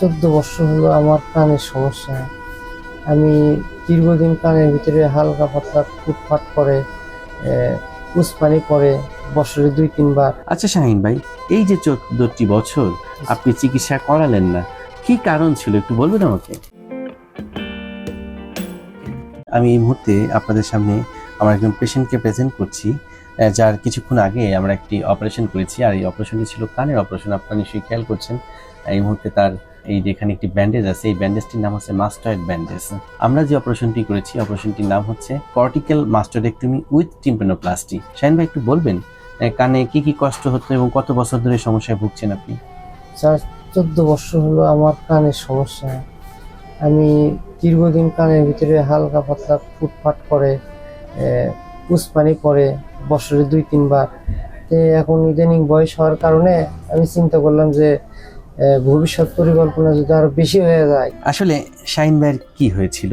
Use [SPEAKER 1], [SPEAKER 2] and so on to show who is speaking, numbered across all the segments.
[SPEAKER 1] চোদ্দ বছর হলো আমার কানের সমস্যা। আমি দীর্ঘদিন কানের ভিতরে হালকা পাতলা ফুটফাট করে উসপানি পরে বছরে দুই, তিনবার।
[SPEAKER 2] আচ্ছা শাহিন ভাই, এই যে চোদ্দটি বছর আপনি চিকিৎসা করালেন না, কি কারণ ছিল একটু বলবেন আমাকে? আমি এই মুহূর্তে আপনাদের সামনে আমার একজন পেশেন্টকে প্রেজেন্ট করছি। যার কিছুক্ষণ আগে আমরা একটি অপারেশন করেছি, আর এই অপারেশনটি ছিল কানের অপারেশন আপনারা নিশ্চয়ই খেয়াল করছেন, এই মুহূর্তে তার এই যে এখানে একটি ব্যান্ডেজ আছে, এই ব্যান্ডেজটির নাম হচ্ছে মাস্টয়েড ব্যান্ডেজ আমরা যে অপারেশনটি করেছি অপারেশনটির নাম হচ্ছে cortical mastoidectomy with tympanoplasty Shahin ভাই, একটু বলবেন কানে কি কি কষ্ট হতো এবং কত বছর ধরে সমস্যায় ভুগছেন আপনি?
[SPEAKER 1] চার চোদ্দ বছর হলো আমার কানের সমস্যা। আমি দীর্ঘদিন কানের ভিতরে হালকা পাতলা ফুটফাট করে উসপানি পরে বছরে দুই তিনবার। তো এখন ইদানিং বয়স হওয়ার কারণে আমি চিন্তা করলাম যে ভবিষ্যৎ পরিকল্পনা যদি আরও বেশি হয়ে যায়।
[SPEAKER 2] আসলে শাইন ভাইয়ের কি হয়েছিল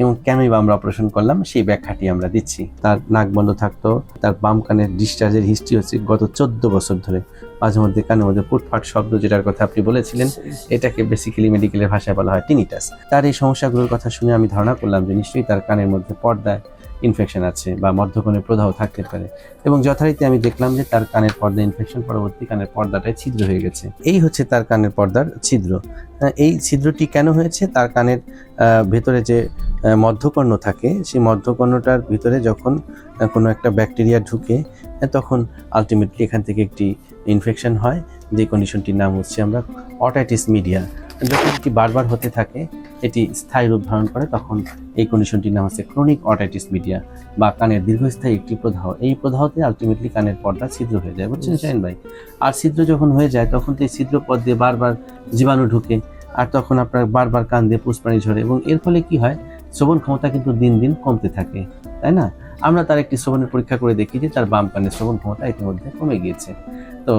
[SPEAKER 2] এবং কেনই বা আমরা অপারেশন করলাম সেই ব্যাখ্যাটি আমরা দিচ্ছি। তার নাক বন্ধ থাকতো তার বাম কানের ডিসচার্জের হিস্ট্রি হচ্ছে গত চোদ্দ বছর ধরে। মাঝে মধ্যে কানের মধ্যে ফুটফাট শব্দ যেটার কথা আপনি বলেছিলেন এটাকে বেসিক্যালি মেডিকেলের ভাষায় বলা হয় টিনিটাস তার এই সমস্যাগুলোর কথা শুনে আমি ধারণা করলাম যে নিশ্চয়ই তার কানের মধ্যে পর্দায় ইনফেকশন আছে বা মধ্যকোণের প্রদাহ থাকতে পারে। এবং যথারীতি আমি দেখলাম যে তার কানের পর্দা ইনফেকশন পরবর্তী কানের পর্দাটায় ছিদ্র হয়ে গেছে। এই হচ্ছে তার কানের পর্দার ছিদ্র। এই ছিদ্রটি কেন হয়েছে? তার কানের ভেতরে যে মধ্যকর্ণ থাকে, সেই মধ্যকর্ণটার ভিতরে যখন কোনো একটা ব্যাকটেরিয়া ঢুকে তখন আলটিমেটলি এখান থেকে একটি ইনফেকশন হয়। যে কন্ডিশনটির নাম হচ্ছে আমরা অটাইটিস মিডিয়া। যখন এটি বারবার হতে থাকে এটি স্থায়ী রূপ ধারণ করে তখন এই কন্ডিশনটির নাম হচ্ছে ক্রনিক অটাইটিস মিডিয়া বা কানের দীর্ঘস্থায়ী একটি প্রদাহ। এই প্রদাহতে আলটিমেটলি কানের পর্দা ছিদ্র হয়ে যায় বুঝছেন শাহিন ভাই? আর ছিদ্র যখন হয়ে যায় তখন তো এই ছিদ্র পথ দিয়ে বারবার জীবাণু ঢুকে আর তখন আপনার বারবার কান দিয়ে পুষ্পানি ঝরে এবং এর ফলে কি হয়? শ্রবণ ক্ষমতা কিন্তু দিন দিন কমতে থাকে তাই না? আমরা তার একটি শ্রবণের পরীক্ষা করে দেখি যে তার বাম কানের শ্রবণ ক্ষমতা ইতিমধ্যে কমে গিয়েছে। তো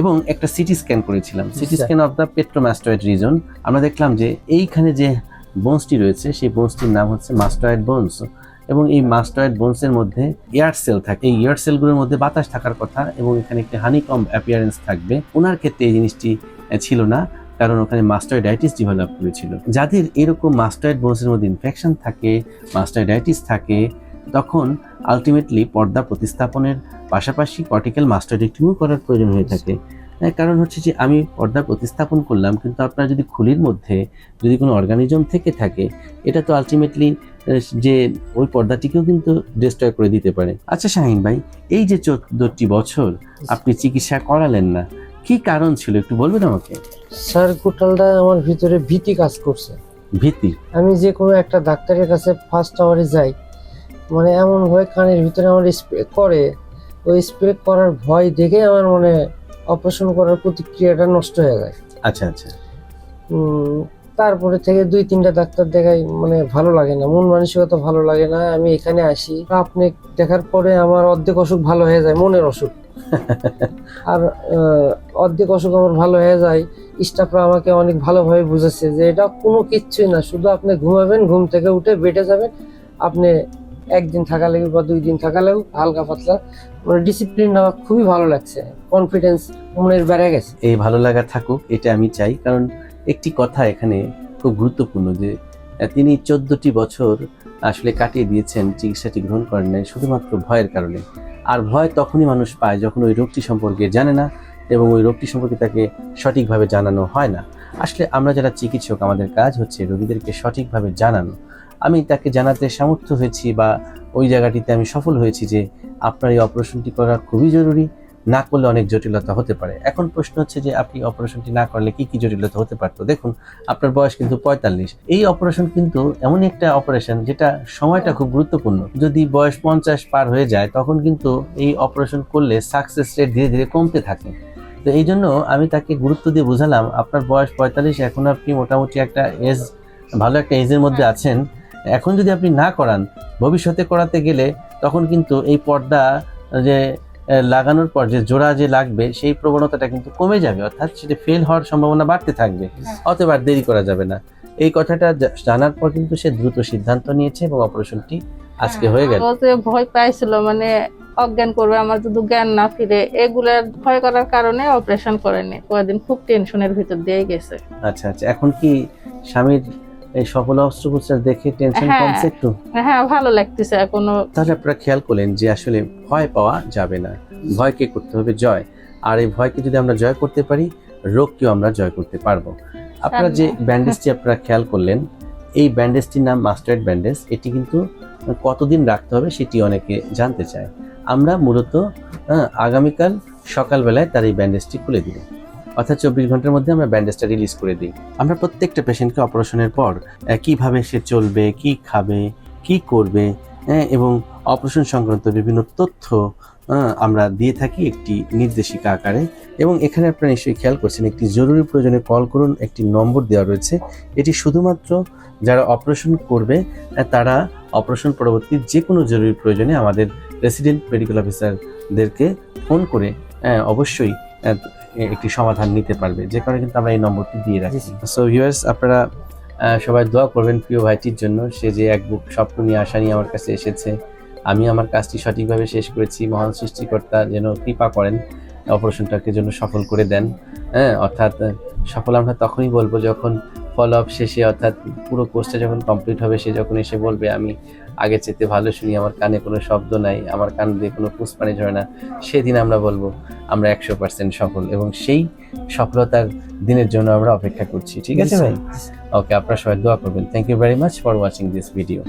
[SPEAKER 2] এবং একটা সিটি স্ক্যান করেছিলাম। CT scan of the petromastoid region আমরা দেখলাম যে এইখানে যে বোনসটি রয়েছে সেই বোনসটির নাম হচ্ছে মাস্টয়েড বোনস এবং এই মাস্টয়েড বোনসের মধ্যে এয়ার সেল থাকে। এই এয়ার সেলগুলোর মধ্যে বাতাস থাকার কথা এবং এখানে একটি হানিকম অ্যাপিয়ারেন্স থাকবে। ওনার ক্ষেত্রে এই জিনিসটি ছিল না কারণ ওখানে মাস্টয়েডাইটিস ডেভেলপ করেছিল। যাদের এরকম মাস্টয়েড বোনসের মধ্যে ইনফেকশন থাকে মাস্টয়েডাইটিস থাকে তখন আলটিমেটলি পর্দা প্রতিস্থাপনের পাশাপাশি কর্টিক্যাল মাস্টারডেক্টমিও করার প্রয়োজন হয়ে থাকে। কারণ হচ্ছে যে আমি পর্দা প্রতিস্থাপন করলাম কিন্তু আপনার যদি খুলির মধ্যে যদি কোনো অর্গানিজম থেকে থাকে এটা তো আলটিমেটলি যে ওই পর্দাটিকেও কিন্তু ডিস্ট্রয় করে দিতে পারে। আচ্ছা শাহিন ভাই এই যে চোদ্দটি বছর আপনি চিকিৎসা করালেন না কি কারণ ছিল একটু বলবেন আমাকে?
[SPEAKER 1] স্যার গোটালটা আমার ভিতরে ভীতি কাজ করছে।
[SPEAKER 2] ভীতি?
[SPEAKER 1] আমি যে কোনো একটা ডাক্তারের কাছে ফার্স্ট আওয়ারে যাই মানে এমন ভয় কানের ভিতরে আমার স্প্রে করে। ওই স্প্রে করার ভয় দেখে আমার মানে অপারেশন করার প্রতিক্রিয়াটা নষ্ট হয়ে যায়।
[SPEAKER 2] আচ্ছা আচ্ছা।
[SPEAKER 1] তারপরে থেকে দুই তিনটা ডাক্তার দেখাই মানে ভালো লাগে না। মন মানসিকতা ভালো লাগে না। আমি এখানে আসি। আপনি দেখার পরে আমার অর্ধেক অসুখ ভালো হয়ে যায় মনের অসুখ। আর অর্ধেক অসুখ আমার ভালো হয়ে যায়। স্টাফরা আমাকে অনেক ভালোভাবে বুঝেছে যে এটা কোনো কিচ্ছুই না। শুধু আপনি ঘুমাবেন ঘুম থেকে উঠে বেটে যাবেন। আপনি একদিন থাকা লাগবে বা দুই দিন থাকা লাগবে, হালকা পাতলা। মানে ডিসিপ্লিন আমার খুবই ভালো লাগছে। কনফিডেন্স মনের বেড়ে গেছে।
[SPEAKER 2] এই ভালো লাগা থাকুক, এটা আমি চাই। কারণ একটি কথা এখানে খুব গুরুত্বপূর্ণ যে তিনি চোদ্দটি বছর আসলে কাটিয়ে দিয়েছেন, চিকিৎসাটি গ্রহণ করেন নাই, শুধুমাত্র ভয়ের কারণে। আর ভয় তখনই মানুষ পায় যখন ওই রোগটি সম্পর্কে জানে না এবং ওই রোগটি সম্পর্কে তাকে সঠিকভাবে জানানো হয় না। আসলে আমরা যারা চিকিৎসক, আমাদের কাজ হচ্ছে রোগীদেরকে সঠিকভাবে জানানো। আমি তাকে জানাতে সামর্থ্য হয়েছি বা ওই জায়গাটিতে আমি সফল হয়েছি যে আপনার এই অপারেশনটি করা খুবই জরুরি, না করলে অনেক জটিলতা হতে পারে। এখন প্রশ্ন হচ্ছে যে আপনি অপারেশনটি না করলে কি কি জটিলতা হতে পারতো? দেখুন, আপনার বয়স কিন্তু পঁয়তাল্লিশ। এই অপারেশন কিন্তু এমন একটা অপারেশন যেটা সময়টা খুব গুরুত্বপূর্ণ। যদি বয়স পঞ্চাশ পার হয়ে যায়, তখন কিন্তু এই অপারেশন করলে সাকসেস রেট ধীরে ধীরে কমতে থাকে। তো এই জন্য আমি তাকে গুরুত্ব দিয়ে বোঝালাম, আপনার বয়স পঁয়তাল্লিশ, এখন আপনি মোটামুটি একটা এজ, ভালো একটা এজের মধ্যে আছেন। এখন যদি আপনি না করান ভবিষ্যতে করাতে গেলে তখন কিন্তু এই পর্দা যে লাগানোর পর যে জোড়া যে লাগবে সেই প্রবণতাটা কিন্তু কমে যাবে। অর্থাৎ সেটা ফেল হওয়ার সম্ভাবনা বাড়তে থাকবে। অতএব আর দেরি করা যাবে না। এই কথাটা জানার পর কিন্তু সে দ্রুত সিদ্ধান্ত নিয়েছে এবং অপারেশনটি আজকে হয়ে গেল।
[SPEAKER 3] ও ভয় পাইছিল মানে অজ্ঞান করবে আমার যদি জ্ঞান না ফিরে এগুলার ভয় করার কারণে অপারেশন করেনি। কয়েকদিন খুব টেনশনের ভিতর দিয়ে গেছে।
[SPEAKER 2] আচ্ছা আচ্ছা। এখন কি স্বামীর এই সফল অস্ত্রোপচার দেখে টেনশন
[SPEAKER 3] হ্যাঁ।
[SPEAKER 2] কমছে একটু।
[SPEAKER 3] হ্যাঁ ভালো লাগতেছে এখনও।
[SPEAKER 2] তাহলে আপনারা খেয়াল করলেন যে আসলে ভয় পাওয়া যাবে না। ভয়কে করতে হবে জয়। আর এই ভয়কে যদি আমরা জয় করতে পারি রোগকেও আমরা জয় করতে পারব। আপনারা যে ব্যান্ডেজটি আপনারা খেয়াল করলেন এই ব্যান্ডেজটির নাম মাস্টার্ড ব্যান্ডেজ। এটি কিন্তু কতদিন রাখতে হবে সেটি অনেকে জানতে চায়। আমরা মূলত আগামীকাল সকালবেলায় তার এই ব্যান্ডেজটি খুলে দিব। অর্থাৎ চব্বিশ ঘণ্টার মধ্যে আমরা ব্যান্ডেজটা রিলিজ করে দিই। আমরা প্রত্যেকটা পেশেন্টকে অপারেশনের পর কীভাবে সে চলবে কি খাবে কি করবে হ্যাঁ, এবং অপারেশন সংক্রান্ত বিভিন্ন তথ্য আমরা দিয়ে থাকি একটি নির্দেশিকা আকারে। এবং এখানে আপনারা নিশ্চয়ই খেয়াল করছেন একটি জরুরি প্রয়োজনে কল করুন একটি নম্বর দেওয়া রয়েছে। এটি শুধুমাত্র যারা অপারেশন করবে তারা অপারেশন পরবর্তী যে কোনো জরুরি প্রয়োজনে আমাদের রেসিডেন্ট মেডিকেল অফিসারদেরকে ফোন করে অবশ্যই একটি সমাধান নিতে পারবে। যে কারণে কিন্তু আমরা এই নম্বরটি দিয়ে রাখি। সো ভিউয়ার্স আপনারা সবাই দোয়া করবেন প্রিয় ভাইটির জন্য। সে যে এক বুক স্বপ্ন নিয়ে আশা নিয়ে আমার কাছে এসেছে আমি আমার কাজটি সঠিকভাবে শেষ করেছি। মহান সৃষ্টিকর্তা যেন কৃপা করেন অপারেশনটাকে জন্য সফল করে দেন। হ্যাঁ অর্থাৎ সফল আমরা তখনই বলব যখন ফলো আপ শেষে অর্থাৎ পুরো কোর্সটা যখন কমপ্লিট হবে সে যখন এসে বলবে আমি আগে চেতে ভালো শুনি আমার কানে কোনো শব্দ নাই আমার কান দিয়ে কোনো পুষ্পানি ঝরে না সেদিন আমরা বলব আমরা একশো পার্সেন্ট সফল। এবং সেই সফলতার দিনের জন্য আমরা অপেক্ষা করছি ঠিক আছে ভাই? ওকে আপনারা সবাই দোয়া করবেন। Thank you very much for watching this video